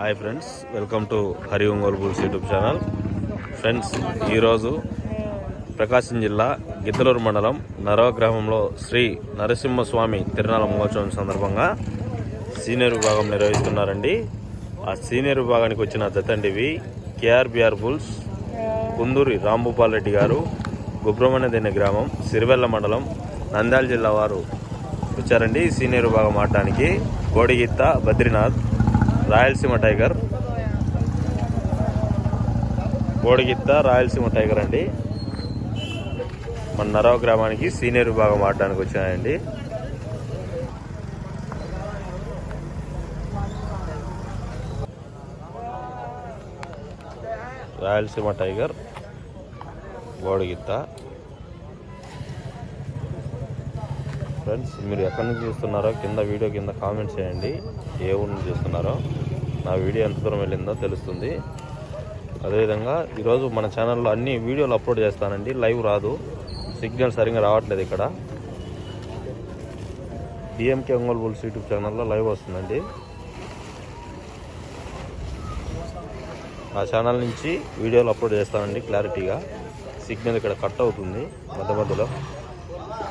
Hi friends welcome to Hari Ongole bulls YouTube channel. Friends ఈరోజు ప్రకాశం జిల్లా గిద్దలూరు మండలం నరవ గ్రామంలో శ్రీ నరసింహస్వామి తిరునాళ మహోత్సవం సందర్భంగా సీనియర్ విభాగం నిర్వహిస్తున్నారండి. ఆ సీనియర్ విభాగానికి వచ్చిన జతండివి కేఆర్బిఆర్ బుల్స్ కుందూరి రాంభూపాల్ రెడ్డి గారు గుబ్రమణ్యదిన్న గ్రామం సిరివెల్ల మండలం నంద్యాల జిల్లా వారు వచ్చారండి సీనియర్ విభాగం ఆడటానికి. కోడిగిత్త బద్రీనాథ్ రాయలసీమ టైగర్. కోడిగిత్త రాయలసీమ టైగర్ అండి. మన నరవ గ్రామానికి సీనియర్ విభాగం ఆడడానికి వచ్చాయండి రాయలసీమ టైగర్ బోడిగిత్త ఫ్రెండ్స్ మీరు ఎక్కడి నుంచి చూస్తున్నారో కింద వీడియో కింద కామెంట్ చేయండి. ఏ ఊరు నుంచి చూస్తున్నారో. నా వీడియో ఎంత దూరం వెళ్ళిందో తెలుస్తుంది. అదేవిధంగా ఈరోజు మన ఛానల్లో అన్ని వీడియోలు అప్లోడ్ చేస్తానండి. లైవ్ రాదు. సిగ్నల్ సరిగ్గా రావట్లేదు ఇక్కడ. డిఎంకే ఒంగోలు బుల్స్ యూట్యూబ్ ఛానల్లో లైవ్ వస్తుందండి. ఆ ఛానల్ నుంచి వీడియోలు అప్లోడ్ చేస్తానండి క్లారిటీగా. సిగ్నల్ ఇక్కడ కట్ అవుతుంది. మధ్య మధ్యలో.